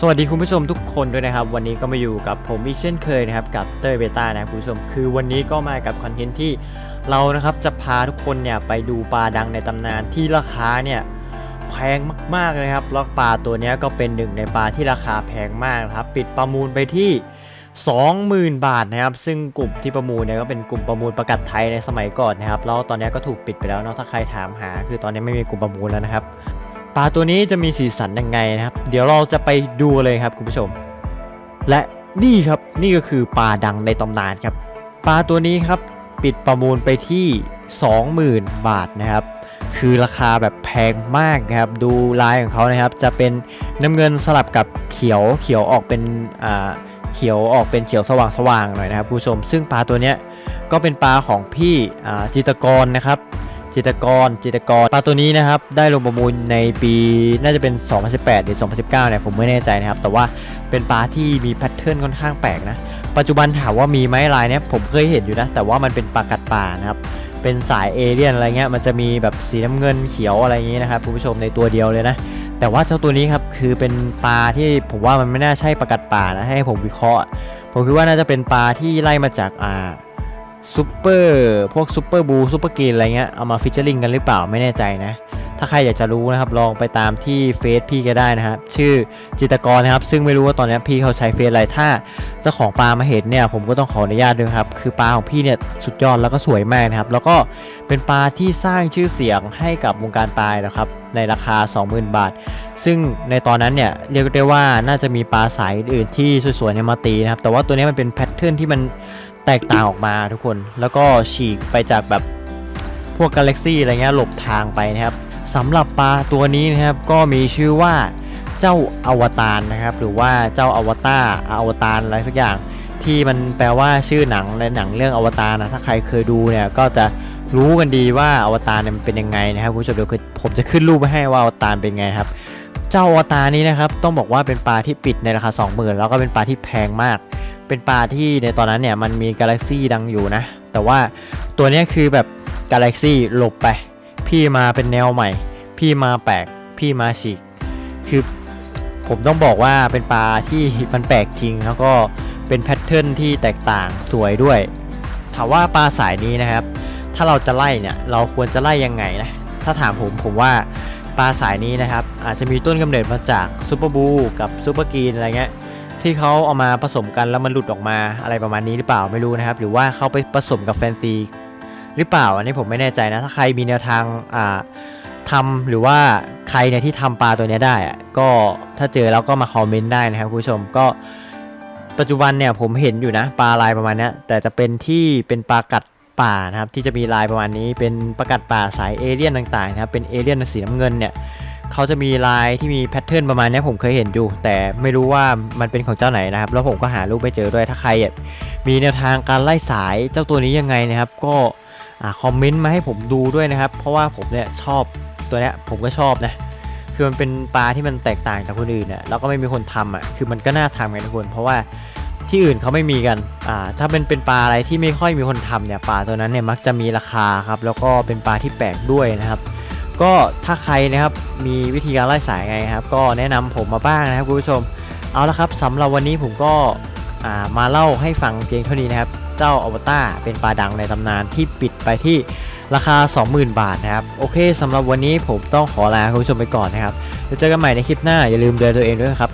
สวัสดีคุณผู้ชมทุกคนด้วยนะครับ วันนี้ก็มาอยู่กับผมอีกเช่นเคยนะครับ กับเตอร์เบต้านะคุณผู้ชม คือวันนี้ก็มากับคอนเทนต์ที่เรานะครับจะพาทุกคนเนี่ยไปดูปลาดังในตำนานที่ราคาเนี่ยแพงมากๆเลยครับแล้วปลาตัวนี้ก็เป็นหนึ่งในปลาที่ราคาแพงมากครับ ปิดประมูลไปที่20,000 บาทนะครับ ซึ่งกลุ่มที่ประมูลเนี่ยก็เป็นกลุ่มประมูลประกัศไทยในสมัยก่อนนะครับแล้วตอนนี้ก็ถูกปิดไปแล้วเนาะถ้าใครถามหา คือตอนนี้ไม่มีกลุ่มประมูลแล้วนะครับ ปลาตัวนี้จะมีสีสันยังไงนะครับ เดี๋ยวเราจะไปดูเลยครับคุณผู้ชม และนี่ครับนี่ก็คือปลาดังในตำนานครับปลาตัวนี้ครับปิดประมูลไปที่ 20,000 บาทนะครับ คือราคาแบบแพงมากนะครับ ดูลายของเขานะครับ จะเป็นน้ำเงินสลับกับเขียวเขียวออกเป็นอ่าเขียวออกเป็นเขียวสว่างสว่างๆหน่อยนะครับคุณผู้ชม ซึ่งปลาตัวเนี้ยก็เป็นปลาของพี่จิตกรนะครับ จิตรกรจิตกรปลาตัวนี้นะครับได้ลงประมูลในปีน่าจะเป็น 2018 หรือ 2019 เนี่ยผมไม่แน่ใจนะครับ แต่ว่าเป็นปลาที่มีแพทเทิร์นค่อนข้างแปลกนะ ปัจจุบันถามว่ามีไหมลายเนี้ยผมเคยเห็นอยู่นะ แต่ว่ามันเป็นปลากัดป่านะครับ เป็นสายเอเลี่ยนอะไรเงี้ยมันจะมีแบบสีน้ำเงินเขียวอะไรอย่างงี้นะครับคุณผู้ชมในตัวเดียวเลยนะแต่ว่าเจ้าตัวนี้ครับคือเป็นปลาที่ผมว่ามันไม่น่าใช่ปลากัดป่านะให้ผมวิเคราะห์ ผมคิดว่าน่าจะเป็นปลาที่ไล่มาจากอ่า ซูเปอร์พวกซูเปอร์บูซูเปอร์กรีนอะไรเงี้ยเอามาฟิชเชอร์ลิงกันหรือเปล่าไม่แน่ใจนะ ถ้าใครอยากจะรู้นะครับลองไปตามที่เฟซพี่ก็ได้นะครับชื่อจิตกรนะครับ ซึ่งไม่รู้ว่าตอนนี้พี่เขาใช้เฟซอะไรถ้าเจ้าของปลามาเห็นเนี่ยผมก็ต้องขออนุญาตด้วยครับ คือปลาของพี่เนี่ยสุดยอดแล้วก็สวยมากนะครับ แล้วก็เป็นปลาที่สร้างชื่อเสียงให้กับวงการปลานะครับในราคา 20,000 บาท ซึ่งในตอนนั้นเนี่ยเรียกได้ว่าน่าจะมีปลาสายอื่นที่สวยๆเนี่ยมาตีนะครับ แต่ว่าตัวนี้มันเป็นแพทเทิร์นที่มัน แตกต่างออกมาทุกคน แล้วก็ฉีกไปจากแบบพวกกาแล็กซี่อะไรเงี้ยหลบทางไปนะครับสำหรับปลาตัวนี้นะครับก็มีชื่อว่าเจ้าอวตารนะครับ หรือว่าเจ้าอวตารอวตารอะไรสักอย่าง ที่มันแปลว่าชื่อหนังในหนังเรื่องอวตารนะถ้าใครเคยดูเนี่ยก็จะรู้กันดีว่าอวตารเนี่ยมันเป็นยังไงนะครับคุณผู้ชมเดี๋ยวผมจะขึ้นรูปไว้ให้ว่าอวตารเป็นไงครับเจ้าอวตารนี้นะครับต้องบอกว่าเป็นปลาที่ปิดในราคา 20,000 แล้วก็เป็นปลาที่แพงมาก เป็นปลาที่ในตอนนั้นเนี่ยมันมีกาแล็กซี่ดังอยู่นะ แต่ว่าตัวนี้คือแบบกาแล็กซี่หลบไป พี่มาเป็นแนวใหม่ พี่มาแปลก พี่มาฉีก คือผมต้องบอกว่าเป็นปลาที่มันแปลกจริง แล้วก็เป็นแพทเทิร์นที่แตกต่างสวยด้วย ถามว่าปลาสายนี้นะครับ ถ้าเราจะไล่เนี่ยเราควรจะไล่ยังไงนะ ถ้าถามผมผมว่าปลาสายนี้นะครับ อาจจะมีต้นกำเนิดมาจากซูเปอร์บูกับซูเปอร์กรีนอะไรเงี้ย ที่เขาเอามาผสมกันแล้วมันหลุดออกมาอะไรประมาณนี้หรือเปล่าไม่รู้นะครับ หรือว่าเขาไปผสมกับแฟนซีหรือเปล่า อันนี้ผมไม่แน่ใจนะ ถ้าใครมีแนวทางอ่าทำหรือว่าใครเนี่ยที่ทำปลาตัวนี้ได้ก็ถ้าเจอแล้วก็มาคอมเมนต์ได้นะครับคุณผู้ชมก็ปัจจุบันเนี่ยผมเห็นอยู่นะปลาลายประมาณนี้แต่จะเป็นที่เป็นปลากัดป่านะครับที่จะมีลายประมาณนี้เป็นปลากัดป่าสายเอเลี่ยนต่างๆนะครับเป็นเอเลี่ยนสีน้ำเงินเนี่ย เขาจะมีลายที่มีแพทเทิร์นประมาณนี้ผมเคยเห็นอยู่ แต่ไม่รู้ว่ามันเป็นของเจ้าไหนนะครับ แล้วผมก็หารูปไม่เจอด้วยถ้าใครมีแนวทางการไล่สายเจ้าตัวนี้ยังไงนะครับ ก็คอมเมนต์มาให้ผมดูด้วยนะครับ เพราะว่าผมเนี่ยชอบตัวนี้ผมก็ชอบนะคือมันเป็นปลาที่มันแตกต่างจากคนอื่นน่ะแล้วก็ไม่มีคนทำอะคือมันก็น่าทำกันทุกคน เพราะว่าที่อื่นเขาไม่มีกันอ่าถ้าเป็นเป็นปลาอะไรที่ไม่ค่อยมีคนทำเนี่ยปลาตัวนั้นเนี่ยมักจะมีราคาครับแล้วก็เป็นปลาที่แปลกด้วยนะครับ ก็ถ้าใครนะครับมีวิธีการไล่สายไงครับ ก็แนะนำผมมาบ้างนะครับคุณผู้ชม เอาละครับสำหรับวันนี้ผมก็มาเล่าให้ฟังเพียงเท่านี้นะครับ เจ้าอวตารเป็นปลาดังในตำนานที่ปิดไปที่ราคา 20,000 บาทนะครับ โอเคสำหรับวันนี้ผมต้องขอลาคุณผู้ชมไปก่อนนะครับจะเจอกันใหม่ในคลิปหน้าอย่าลืมดูแลตัวเองด้วยนะครับ